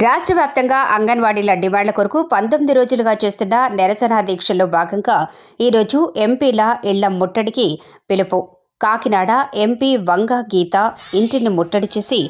రాష్ట్ర వ్యాప్తంగా అంగన్వాడీల డిమాండ్ల కొరకు పంతొమ్మిది రోజులుగా చేస్తున్న నిరసన దీక్షల్లో భాగంగా ఈరోజు ఎంపీల ఇళ్ళ ముట్టడికి పిలుపు. కాకినాడ ఎంపీ వంగ గీత ఇంటిని ముట్టడి చేసి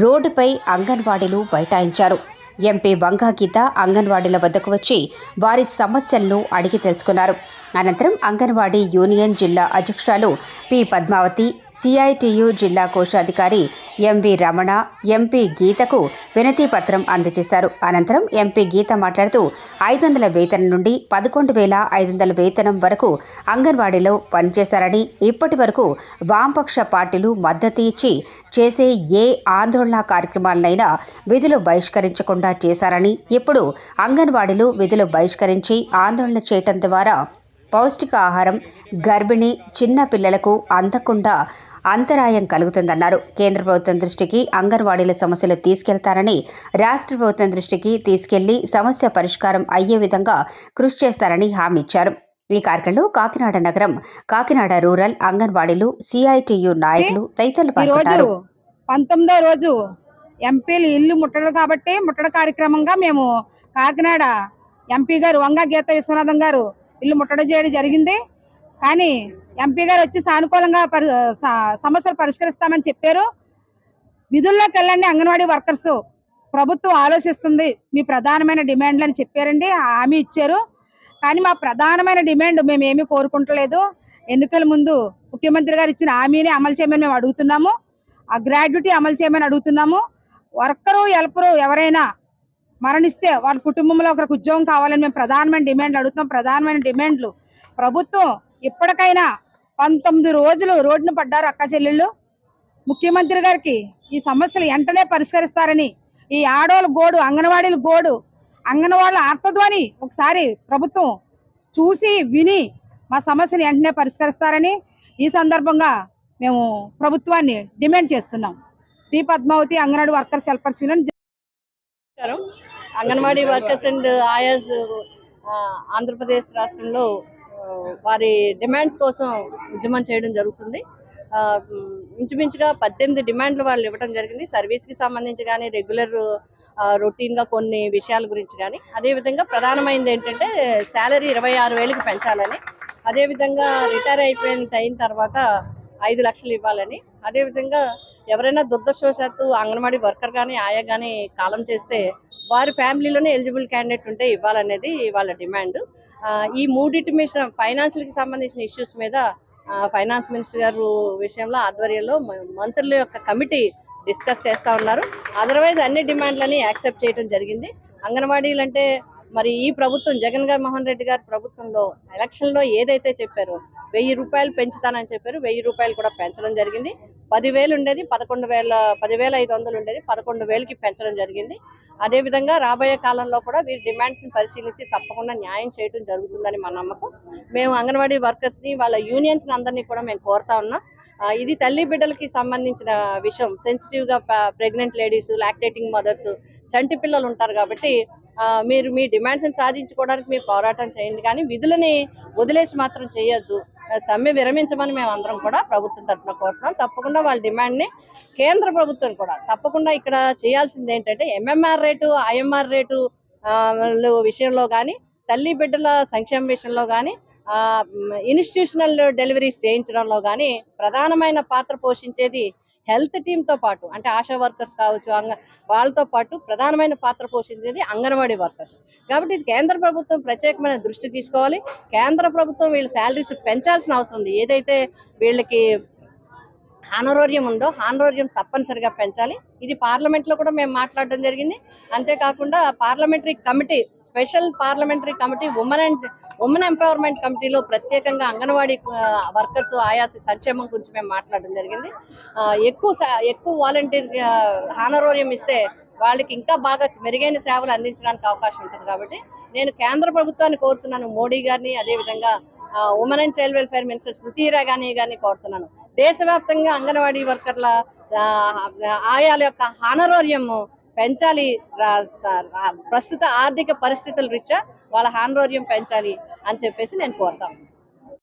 రోడ్డుపై అంగన్వాడీలు బైఠాయించారు. ఎంపీ వంగ గీత అంగన్వాడీల వద్దకు వచ్చి వారి సమస్యలను అడిగి తెలుసుకున్నారు. అనంతరం అంగన్వాడీ యూనియన్ జిల్లా అధ్యక్షురాలు పి పద్మావతి సిఐటియు జిల్లా కోశాధికారి ఎంవి రమణ ఎంపీ గీతకు వినతి పత్రం అందజేశారు. అనంతరం ఎంపీ గీత మాట్లాడుతూ ఐదు వందల వేతనం నుండి పదకొండు వేల ఐదు వందల వేతనం వరకు అంగన్వాడీలో పనిచేశారని ఇప్పటి వరకు వామపక్ష పార్టీలు మద్దతు ఇచ్చి చేసే ఏ ఆందోళన కార్యక్రమాలనైనా విధులు బహిష్కరించకుండా చేశారని ఇప్పుడు అంగన్వాడీలు విధులు బహిష్కరించి ఆందోళన చేయటం ద్వారా పౌష్టికాహారం గర్భిణీ చిన్న పిల్లలకు అందకుండా అంతరాయం కలుగుతుందన్నారు. కేంద్ర ప్రభుత్వం దృష్టికి అంగన్వాడీల సమస్యలు తీసుకెళ్తారని రాష్ట్ర ప్రభుత్వం దృష్టికి తీసుకెళ్ళి సమస్య పరిష్కారం అయ్యే విధంగా కృషి చేస్తారని హామీ ఇచ్చారు. ఈ కార్యక్రమంలో కాకినాడ నగరం కాకినాడ రూరల్ అంగన్వాడీలు సిఐటియు నాయకులు తదితరులు పాల్గొన్నారు పంతొమ్మిదో రోజు ఎంపీలు ఇల్లు ముట్టడు కాబట్టి ముట్టడి కార్యక్రమంగా మేము కాకినాడ ఎంపీ గారు వంగ గీత విశ్వనాథం గారు ఇల్లు ముట్టడి చేయడం జరిగింది. కానీ ఎంపీ గారు వచ్చి సానుకూలంగా పరి స- సమస్యలు పరిష్కరిస్తామని చెప్పారు. విధుల్లోకి వెళ్ళండి అంగన్వాడీ వర్కర్స్. ప్రభుత్వం ఆలోచిస్తుంది మీ ప్రధానమైన డిమాండ్లు అని చెప్పారండి. హామీ ఇచ్చారు. కానీ మా ప్రధానమైన డిమాండ్ మేము ఏమీ కోరుకుంటలేదు. ఎన్నికల ముందు ముఖ్యమంత్రి గారు ఇచ్చిన హామీని అమలు చేయమని మేము అడుగుతున్నాము. ఆ గ్రాడ్యుటీ అమలు చేయమని అడుగుతున్నాము. వర్కరు హెల్పరు ఎవరైనా మరణిస్తే వాళ్ళ కుటుంబంలో ఒకరికి ఉద్యోగం కావాలని మేము ప్రధానమైన డిమాండ్లు అడుగుతున్నాం. ప్రధానమైన డిమాండ్లు. ప్రభుత్వం ఇప్పటికైనా పంతొమ్మిది రోజులు రోడ్డును పడ్డారు అక్క చెల్లెళ్ళు. ముఖ్యమంత్రి గారికి ఈ సమస్యలు వెంటనే పరిష్కరిస్తారని ఈ ఆడోళ్ళ గోడు అంగన్వాడీల గోడు అంగన్వాళ్ళ ఆర్తధ్వని ఒకసారి ప్రభుత్వం చూసి విని మా సమస్యను వెంటనే పరిష్కరిస్తారని ఈ సందర్భంగా మేము ప్రభుత్వాన్ని డిమాండ్ చేస్తున్నాం. D Padmavathi anganwadi workers helpers union నమస్కారం అంగన్వాడీ వర్కర్స్ అండ్ ఆయాస్ ఆంధ్రప్రదేశ్ రాష్ట్రంలో వారి డిమాండ్స్ కోసం ఉద్యమం చేయడం జరుగుతుంది. ఇంచుమించుగా పద్దెనిమిది డిమాండ్లు వాళ్ళు ఇవ్వడం జరిగింది. సర్వీస్కి సంబంధించి కానీ రెగ్యులర్ రొటీన్గా కొన్ని విషయాల గురించి కానీ అదేవిధంగా ప్రధానమైనది ఏంటంటే శాలరీ ఇరవై ఆరు వేలకు పెంచాలని. అదేవిధంగా రిటైర్ అయిపోయిన అయిన తర్వాత ఐదు లక్షలు ఇవ్వాలని. అదేవిధంగా ఎవరైనా దుర్దశవశాత్తు అంగన్వాడీ వర్కర్ కానీ ఆయా కానీ కాలం చేస్తే వారి ఫ్యామిలీలోనే ఎలిజిబుల్ క్యాండిడేట్ ఉంటే ఇవ్వాలనేది వాళ్ళ డిమాండ్. ఈ మూడింటి మీద ఫైనాన్షియల్కి సంబంధించిన ఇష్యూస్ మీద ఫైనాన్స్ మినిస్టర్ గారు విషయంలో ఆధ్వర్యంలో మంత్రుల యొక్క కమిటీ డిస్కస్ చేస్తూ ఉన్నారు. అదర్వైజ్ అన్ని డిమాండ్లని యాక్సెప్ట్ చేయడం జరిగింది. అంగన్వాడీలు అంటే మరి ఈ ప్రభుత్వం జగన్ గారు మోహన్ రెడ్డి గారి ప్రభుత్వంలో ఎలక్షన్లో ఏదైతే చెప్పారో వెయ్యి రూపాయలు పెంచుతానని చెప్పారు. వెయ్యి రూపాయలు కూడా పెంచడం జరిగింది. పదివేలు ఉండేది పదకొండు వేల పదివేల ఐదు వందలు ఉండేది పదకొండు వేలకి పెంచడం జరిగింది. అదేవిధంగా రాబోయే కాలంలో కూడా వీరి డిమాండ్స్ని పరిశీలించి తప్పకుండా న్యాయం చేయడం జరుగుతుందని మా నమ్మకం. మేము అంగన్వాడీ వర్కర్స్ని వాళ్ళ యూనియన్స్ని అందరినీ కూడా మేము కోరుతా ఉన్నాం. ఇది తల్లి బిడ్డలకి సంబంధించిన విషయం. సెన్సిటివ్గా ప్రెగ్నెంట్ లేడీస్ లాక్టేటింగ్ మదర్స్ చంటి పిల్లలు ఉంటారు కాబట్టి ఆ, మీరు మీ డిమాండ్స్ని సాధించుకోవడానికి మీరు పోరాటం చేయండి. కానీ విధులని వదిలేసి మాత్రం చేయొద్దు. సమ్మె విరమించమని మేము అందరం కూడా ప్రభుత్వం తరఫున కోరుతున్నాం. తప్పకుండా వాళ్ళ డిమాండ్ని కేంద్ర ప్రభుత్వం కూడా తప్పకుండా ఇక్కడ చేయాల్సింది ఏంటంటే ఎంఎంఆర్ రేటు ఐఎంఆర్ రేటు విషయంలో కానీ తల్లి బిడ్డల సంక్షేమ విషయంలో కానీ ఇన్స్టిట్యూషనల్ డెలివరీస్ చేయించడంలో కానీ ప్రధానమైన పాత్ర పోషించేది హెల్త్ టీంతో పాటు అంటే ఆశా వర్కర్స్ కావచ్చు అంగ వాళ్ళతో పాటు ప్రధానమైన పాత్ర పోషించేది అంగన్వాడీ వర్కర్స్. కాబట్టి ఇది కేంద్ర ప్రభుత్వం ప్రత్యేకమైన దృష్టి తీసుకోవాలి. కేంద్ర ప్రభుత్వం వీళ్ళ శాలరీస్ పెంచాల్సిన అవసరం ఉంది. ఏదైతే వీళ్ళకి హానరోరియం ఉందో హానరోరియం తప్పనిసరిగా పెంచాలి. ఇది పార్లమెంట్లో కూడా మేము మాట్లాడడం జరిగింది. అంతేకాకుండా parliamentary committee special parliamentary committee women and women empowerment కమిటీలో ప్రత్యేకంగా అంగన్వాడీ వర్కర్స్ ఆయాసి సంక్షేమం గురించి మేము మాట్లాడడం జరిగింది. ఎక్కువ సా- ఎక్కువ వాలంటీర్ హానరోరియం ఇస్తే వాళ్ళకి ఇంకా బాగా మెరుగైన సేవలు అందించడానికి అవకాశం ఉంటుంది కాబట్టి నేను కేంద్ర ప్రభుత్వాన్ని కోరుతున్నాను. మోడీ గారిని అదేవిధంగా women and child welfare minister Smriti Irani గారిని కోరుతున్నాను. దేశవ్యాప్తంగా అంగన్వాడీ వర్కర్ల ఆయాల యొక్క హానరోర్యము పెంచాలి. రా- ప్రస్తుత ఆర్థిక పరిస్థితుల రీత్యా వాళ్ళ హానరోర్యం పెంచాలి అని చెప్పేసి నేను కోరుతాను